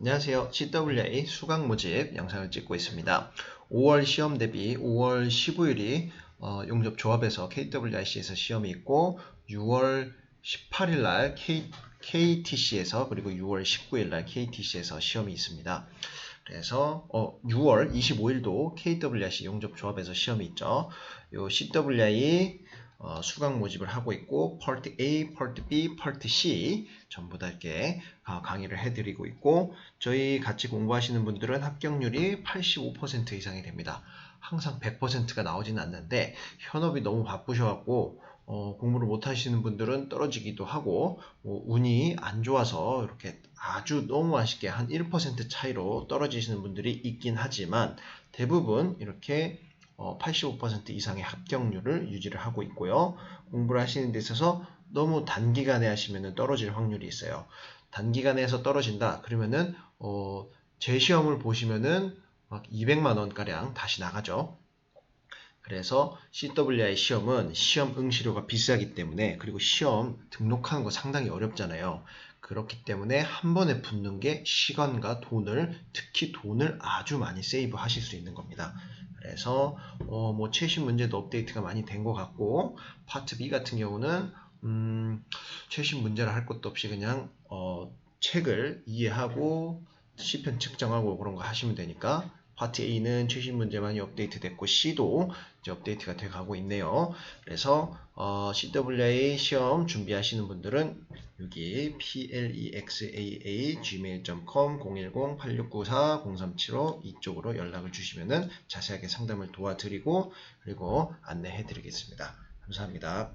안녕하세요. CWA 수강 모집 영상을 찍고 있습니다. 5월 시험 대비 5월 15일이 어, 용접 조합에서 KWIC에서 시험이 있고 6월 18일 날 KTC에서 그리고 6월 19일 날 KTC에서 시험이 있습니다. 그래서 어, 6월 25일도 KWIC 용접 조합에서 시험이 있죠. 요 CWI 어, 수강 모집을 하고 있고 파트 A, 파트 B, 파트 C 전부 다 이렇게 어, 강의를 해드리고 있고 저희 같이 공부하시는 분들은 합격률이 85% 이상이 됩니다. 항상 100%가 나오지는 않는데 현업이 너무 바쁘셔갖고 어, 공부를 못 하시는 분들은 떨어지기도 하고 뭐 운이 안 좋아서 이렇게 아주 너무 아쉽게 한 1% 차이로 떨어지시는 분들이 있긴 하지만 대부분 이렇게 어, 85% 이상의 합격률을 유지를 하고 있고요. 공부를 하시는 데 있어서 너무 단기간에 하시면 떨어질 확률이 있어요. 단기간에 해서 떨어진다. 그러면은 어, 제 시험을 보시면은 막 200만 원 가량 다시 나가죠. 그래서 CWI 시험은 시험 응시료가 비싸기 때문에 그리고 시험 등록하는 거 상당히 어렵잖아요. 그렇기 때문에 한 번에 붙는 게 시간과 돈을 특히 돈을 아주 많이 세이브 하실 수 있는 겁니다. 그래서 어, 뭐 최신 문제도 업데이트가 많이 된 것 같고 파트 B 같은 경우는 음, 최신 문제를 할 것도 없이 그냥 어, 책을 이해하고 시편 측정하고 그런 거 하시면 되니까 파트 A는 최신 문제 많이 업데이트 됐고 C도 이제 업데이트가 돼 가고 있네요. 그래서 어, CWA 시험 준비하시는 분들은 여기 plexaa gmail.com 010-8694-0375 이쪽으로 연락을 주시면은 자세하게 상담을 도와드리고 그리고 안내해 드리겠습니다. 감사합니다.